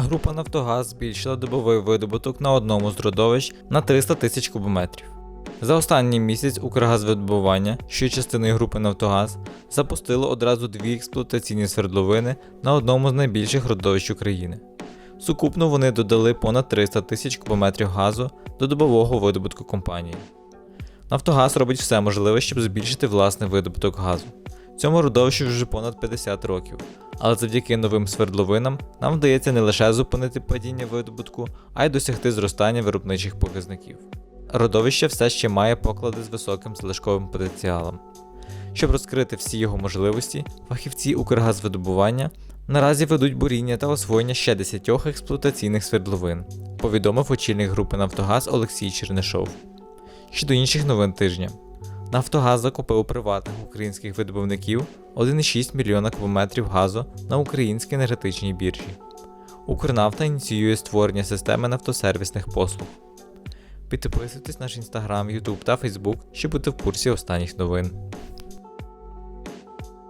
Група Нафтогаз збільшила добовий видобуток на одному з родовищ на 300 тисяч кубометрів. За останній місяць Укргазвидобування, що є частиною групи Нафтогаз, запустило одразу дві експлуатаційні свердловини на одному з найбільших родовищ України. Сукупно вони додали понад 300 тисяч кубометрів газу до добового видобутку компанії. Нафтогаз робить все можливе, щоб збільшити власний видобуток газу. Цьому родовищу вже понад 50 років, але завдяки новим свердловинам нам вдається не лише зупинити падіння видобутку, а й досягти зростання виробничих показників. Родовище все ще має поклади з високим залишковим потенціалом. Щоб розкрити всі його можливості, фахівці Укргазвидобування наразі ведуть буріння та освоєння ще 10 експлуатаційних свердловин, повідомив очільник групи Нафтогаз Олексій Чернишов. Щодо інших новин тижня. Нафтогаз закупив у приватних українських видобувників 1,6 мільйона кубометрів газу на українській енергетичній біржі. Укрнафта ініціює створення системи нафтосервісних послуг. Підписуйтесь на наш інстаграм, Ютуб та Фейсбук, щоб бути в курсі останніх новин.